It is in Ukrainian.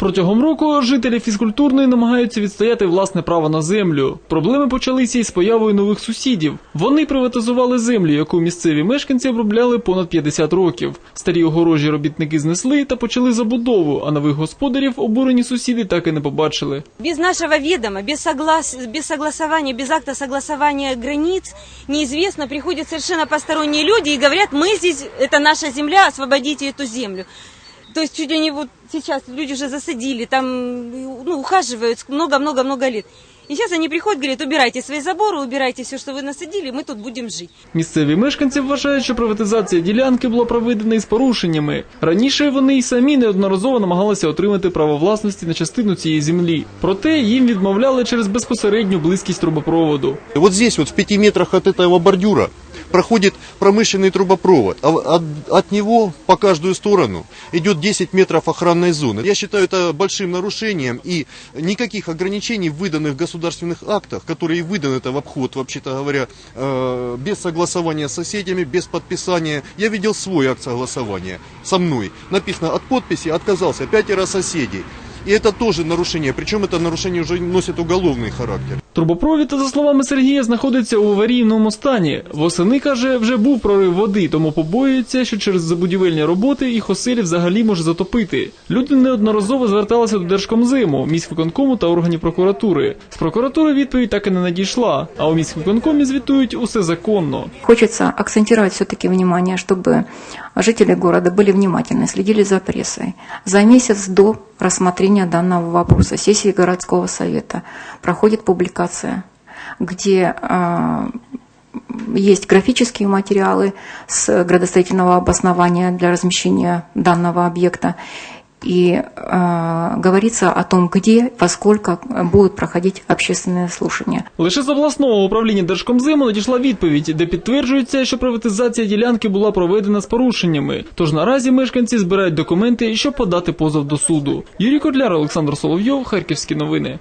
Протягом року жителі фізкультурної намагаються відстояти власне право на землю. Проблеми почалися із появою нових сусідів. Вони приватизували землю, яку місцеві мешканці обробляли понад 50 років. Старі огорожі робітники знесли та почали забудову, а нових господарів обурені сусіди так і не побачили. Без нашего ведома, без, соглас... без согласования, без акта согласования границ, неизвестно, приходят совершенно посторонние люди и говорят, мы здесь, это наша земля, освободите эту землю. То есть чуть они вот сейчас люди уже засадили, там ну, ухаживают много-много-много лет. И сейчас они приходят, говорят, убирайте свои заборы, убирайте все, что вы насадили, мы тут будем жить. Місцеві мешканці вважають, що приватизація ділянки була проведена із порушеннями. Раніше вони й самі неодноразово намагалися отримати право власності на частину цієї землі. Проте їм відмовляли через безпосередню близькість трубопроводу. И Вот здесь, вот в пяти метрах от этого бордюра, проходит промышленный трубопровод. А от, от него по каждую сторону идет 10 метров охранной зоны. Я считаю это большим нарушением и никаких ограничений в выданных государственных актах, которые выданы это в обход, вообще-то говоря, э, без согласования с соседями, без подписания. Я видел свой акт согласования со мной. Написано от подписи отказался пятеро соседей. И это тоже нарушение, причем это нарушение уже носит уголовный характер. Трубопровід, за словами Сергія, знаходиться у аварійному стані. Восени каже, вже був прорив води, тому побоюється, що через забудівельні роботи їх оселі взагалі може затопити. Люди неодноразово зверталися до Держкомзему, міськвиконкому та органів прокуратури. З прокуратури відповідь так і не надійшла. А у міськвиконкомі звітують усе законно. Хочется акцентировать все-таки внимание, чтобы жители города были внимательны, следили за прессой. За месяц до рассмотрения данного вопроса сессии городского совета проходит публикация, где э, есть графические материалы с градостроительного обоснования для размещения данного объекта. И э, говорится о том, где, во сколько будут проходить общественные слушания. Лише з обласного управління Держкомзему надійшла відповідь, де підтверджується, що приватизація ділянки була проведена з порушеннями. Тож наразі мешканці збирають документи, щоб подати позов до суду. Юрій Котляр, Олександр Соловйов, Харківські новини.